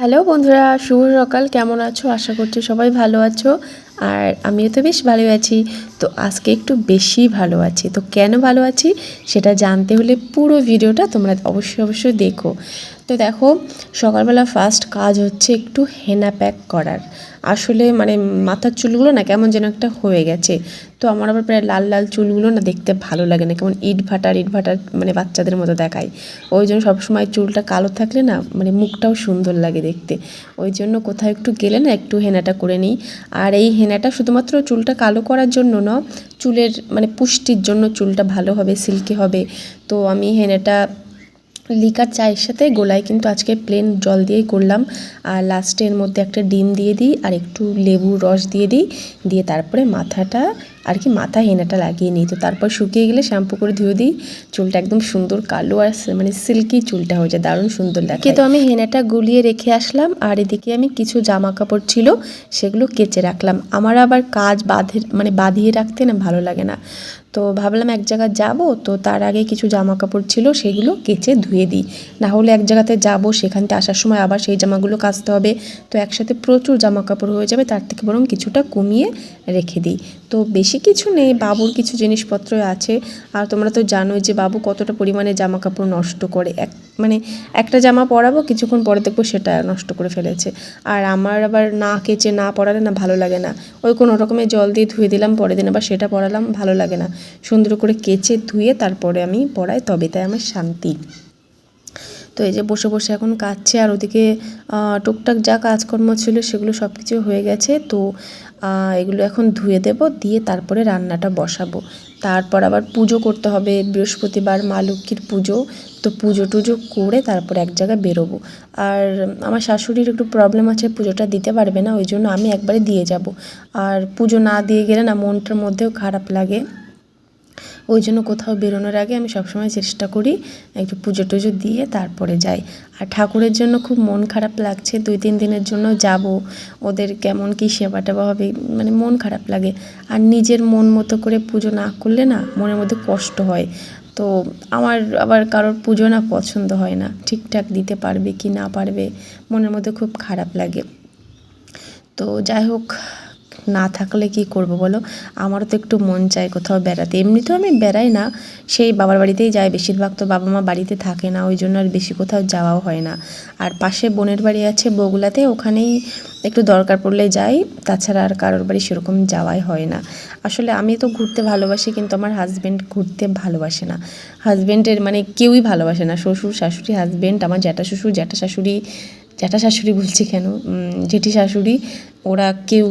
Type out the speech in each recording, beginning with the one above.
Hello বন্ধুরা শুভ সকাল। কেমন আছো? আশা করছি সবাই ভালো আছো। আর আমিও তো বেশ ভালো আছি। তো আজকে একটু বেশি ভালো আছি। তো কেন ভালো আছি সেটা জানতে হলে পুরো ভিডিওটা তোমরা অবশ্যই অবশ্যই দেখো। তো দেখো, সকালবেলা ফার্স্ট কাজ হচ্ছে একটু হেনা প্যাক করার। আসলে মানে মাথার চুলগুলো না কেমন যেন একটা হয়ে গেছে। তো আমার আবার প্রায় লাল লাল চুলগুলো না দেখতে ভালো লাগে না। কেমন ইট ভাটার ইট ভাটার মানে বাচ্চাদের মতো দেখায়। ওই জন্য সবসময় চুলটা কালো থাকলে না মানে মুখটাও সুন্দর লাগে দেখতে। ওই জন্য কোথাও একটু গেলে না একটু হেনাটা করে নিই। আর এই হেনাটা শুধুমাত্র চুলটা কালো করার জন্য না, চুলের মানে পুষ্টির জন্য চুলটা ভালো হবে, সিল্কি হবে। তো আমি হেনাটা লিকার চায়ের সাথে গোলায় কিন্তু আজকে প্লেন জল দিয়েই করলাম। আর লাস্টের মধ্যে একটা ডিম দিয়ে দিই, আর একটু লেবু রস দিয়ে দিই, দিয়ে তারপরে মাথাটা আর কি মাথা হেনাটা লাগিয়ে নিই। তো তারপর শুকিয়ে গেলে শ্যাম্পু করে ধুয়ে দিই। চুলটা একদম সুন্দর কালো আর মানে সিল্কি চুলটা হয়ে যায়, দারুণ সুন্দর লাগে। তো আমি হেনাটা গুলিয়ে রেখে আসলাম, আর এদিকে আমি কিছু জামা কাপড় ছিল, সেগুলো কেচে রাখলাম। আমার আবার কাজ বাঁধে মানে বাঁধিয়ে রাখতে না ভালো লাগে না। তো ভাবলাম এক জায়গায় যাব, তো তার আগে কিছু জামা কাপড় ছিল, সেগুলো কেচে ধুয়ে দিই। না হলে এক জায়গাতে যাব, সেখান থেকে আসার সময় আবার সেই জামাগুলো কাচতে হবে। তো একসাথে প্রচুর জামা কাপড় হয়ে যাবে, তার থেকে বরং কিছুটা কমিয়ে রেখে দিই। তো বেশি কিছু নেই, বাবুর কিছু জিনিসপত্র আছে। আর তোমরা তো জানোই যে বাবু কতটা পরিমাণে জামা কাপড় নষ্ট করে। এক মানে একটা জামা পরাবো, কিছুক্ষণ পরে দেখব সেটা নষ্ট করে ফেলেছে। আর আমার আবার না কেচে না পরালে না ভালো লাগে না। ওই কোনো রকমের জল দিয়ে ধুয়ে দিলাম, পরের দিন আবার সেটা পরালাম, ভালো লাগে না। সুন্দর করে কেচে ধুয়ে তারপরে আমি পরাই, তবে তাই আমার শান্তি। তো এই যে বসে বসে এখন কাচ্ছে আর ওদিকে টুকটাক যা কাজকর্ম ছিল সেগুলো সব কিছু হয়ে গেছে। তো এগুলো এখন ধুয়ে দেব, দিয়ে তারপরে রান্নাটা বসাবো। তারপর আবার পুজো করতে হবে, বৃহস্পতিবার মা লক্ষ্মীর পুজো। তো পুজো টুজো করে তারপর এক জায়গায় বেরোবো। আর আমার শাশুড়ির একটু প্রবলেম আছে, পুজোটা দিতে পারবে না, ওই জন্য আমি একবারে দিয়ে যাব। আর পুজো না দিয়ে গেলে না মনটার মধ্যেও খারাপ লাগে। ওই জন্য কোথাও বেরোনোর আগে আমি সবসময় চেষ্টা করি একটু পুজো টুজো দিয়ে তারপরে যাই। আর ঠাকুরের জন্য খুব মন খারাপ লাগছে, দুই, তিন দিনের জন্য যাব। ওদের কেমন কী সেবা টেবা হবে মানে মন খারাপ লাগে। আর নিজের মন মতো করে পুজো না করলে না মনের মধ্যে কষ্ট হয়। তো আমার আবার কারোর পুজো না পছন্দ হয় না, ঠিকঠাক দিতে পারবে কি না পারবে মনের মধ্যে খুব খারাপ লাগে। তো যাই হোক না থাকলে কি করব বলো? আমারও তো একটু মন চায় কোথাও বেড়াতে। এমনিতেও আমি বেড়াই না। সেই বাবার বাড়িতেই যাই। বেশিরভাগ তো বাবা মা বাড়িতে থাকে না। ওই জন্য আর বেশি কোথাও যাওয়াও হয় না। আর পাশে বোনের বাড়ি আছে বগুলাতে। ওখানেই একটু দরকার পড়লে যাই। তাছাড়া আর কারোর বাড়ি সেরকম যাওয়াই হয় না। আসলে আমি তো ঘুরতে ভালোবাসি, কিন্তু আমার হাজব্যান্ড ঘুরতে ভালোবাসে না। হাজব্যান্ডের মানে কেউই ভালোবাসে না। শ্বশুর, শাশুড়ি হাজব্যান্ড আমার জ্যাঠা শ্বশুর জ্যাঠা শাশুড়ি জ্যাঠা শাশুড়ি বলছি কেন? জেঠি শাশুড়ি, ওরা কেউ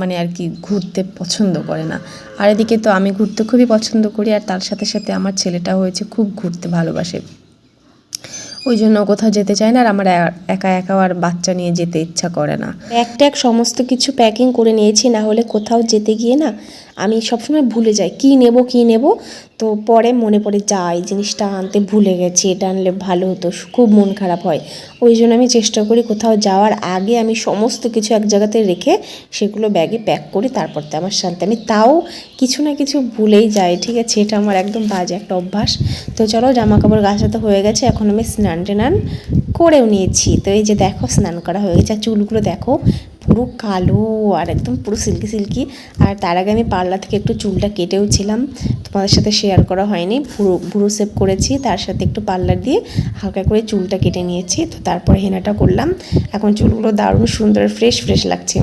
মানে আর কি ঘুরতে পছন্দ করে না। আর এদিকে তো আমি ঘুরতে খুবই পছন্দ করি, আর তার সাথে সাথে আমার ছেলেটা হয়েছে খুব ঘুরতে ভালোবাসে। ওই জন্য কোথাও যেতে চায় না, আর আমার একা একা আর বাচ্চা নিয়ে যেতে ইচ্ছা করে না। এক ট্যাগ সমস্ত কিছু প্যাকিং করে নিয়েছি, না হলে কোথাও যেতে গিয়ে না আমি সবসময় ভুলে যাই, কি নেব কি নেব? তো পরে মনে পড়ে, যা এই জিনিসটা আনতে ভুলে গেছি, এটা আনলে ভালো হতো খুব মন খারাপ হয়। ওই জন্য আমি চেষ্টা করি কোথাও যাওয়ার আগে আমি সমস্ত কিছু এক জায়গাতে রেখে সেগুলো ব্যাগে প্যাক করি তারপর তো আমার শান্তি। আমি তাও কিছু না কিছু ভুলেই যাই, ঠিক আছে? এটা আমার একদম বাজে একটা অভ্যাস। তো চলো জামা কাপড় গাছাতে হয়ে গেছে, এখন আমি স্নান টেনান করেও নিয়েছি। তো এই যে দেখো, স্নান করা হয়ে গেছে চুলগুলো দেখো পুরো কালো আর একদম পুরো সিল্কি সিল্কি। আর তার আগে আমি পার্লার থেকে একটু চুলটা কেটেও ছিলাম। তোমাদের সাথে শেয়ার করা হয়নি। পুরো ভুরু সেভ করেছি। তার সাথে একটু পার্লার দিয়ে হালকা করে চুলটা কেটে নিয়েছি। তো তারপরে হেনাটা করলাম। এখন চুলগুলো দারুণ সুন্দর ফ্রেশ ফ্রেশ লাগছে।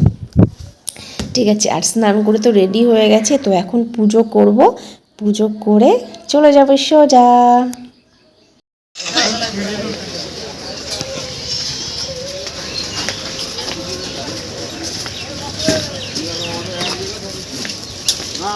ঠিক আছে, আর স্নান করে তো রেডি হয়ে গেছে। তো এখন পুজো করব। পুজো করে চলে যাব সোজা।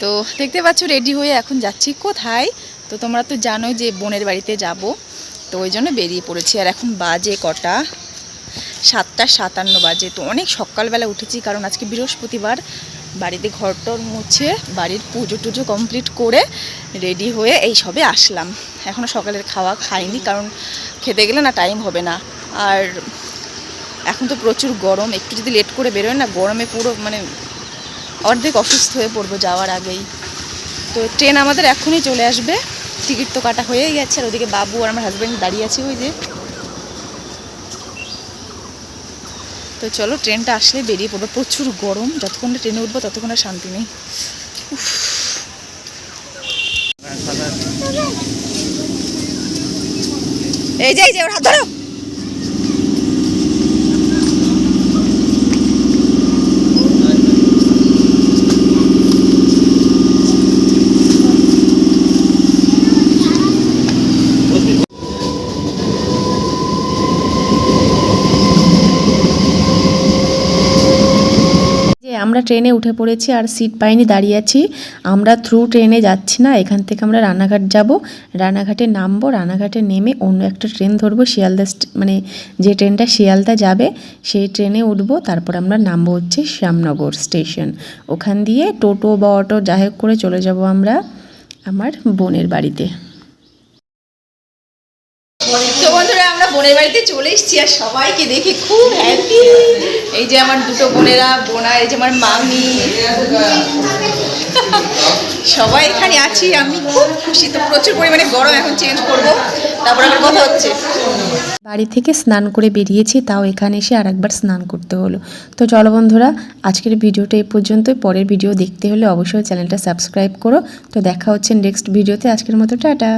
তো দেখতে পাচ্ছ রেডি হয়ে এখন যাচ্ছি কোথায়? তো তোমরা তো জানোই যে বোনের বাড়িতে যাব। তো ওই জন্য বেরিয়ে পড়েছি। আর এখন বাজে কটা? সাতটা সাতান্ন বাজে। তো অনেক সকালবেলা উঠেছি, কারণ আজকে বৃহস্পতিবার। বাড়িতে ঘর টর মুছে বাড়ির পুজো টুজো কমপ্লিট করে রেডি হয়ে এই সবে আসলাম। এখনও সকালের খাওয়া খাইনি, কারণ খেতে গেলে না টাইম হবে না। আর এখন তো প্রচুর গরম। একটু যদি লেট করে বেরোয় না, গরমে পুরো মানে অর্ধেক অসুস্থ হয়ে পড়ব যাওয়ার আগেই। তো ট্রেন আমাদের এখনই চলে আসবে। টিকিট তো কাটা হয়েই গেছে, আর ওদিকে বাবু আর আমার হাজব্যান্ড দাঁড়িয়ে আছে ওই যে। তো চলো, ট্রেনটা আসলে বেরিয়ে পড়ব। প্রচুর গরম, যতক্ষণ ট্রেনে উঠবো ততক্ষণ আর শান্তি নেই। এই যে এই যে, ওর হাত ধরো। আমরা ট্রেনে উঠে পড়েছি আর সিট পাইনি, দাঁড়িয়ে আছি। আমরা থ্রু ট্রেনে যাচ্ছি না, এখান থেকে আমরা রানাঘাট যাব। রানাঘাটে নামবো, রানাঘাটে নেমে অন্য একটা ট্রেন ধরবো, শিয়ালদা মানে যে ট্রেনটা শিয়ালদা যাবে, সেই ট্রেনে উঠবো, তারপর আমরা নামবো হচ্ছে শ্যামনগর স্টেশন ওখান দিয়ে টোটো বা অটো যাই করে চলে যাব আমরা আমার বোনের বাড়িতে। তো বন্ধুরা, আমরা বোনের বাড়িতে চলে এসেছি আর সবাইকে দেখে খুব হ্যাপি এই যে আমার দুটো বোনেরা, বোনা, এই যে আমার মামি। সবাই এখানে আছি, আমি খুব খুশি। তো প্রচুর পরিমাণে গরম এখন চেঞ্জ করব। তারপর আমার কথা হচ্ছে। বাড়ি থেকে স্নান করে বেরিয়েছি, তাও এখানে এসে আরেকবার স্নান করতে হলো। তো চলো বন্ধুরা, আজকের ভিডিওটা এই পর্যন্তই। পরের ভিডিও দেখতে হলে অবশ্যই চ্যানেলটা সাবস্ক্রাইব করো। তো দেখা হচ্ছে নেক্সট ভিডিওতে। আজকের মতো, টাটা।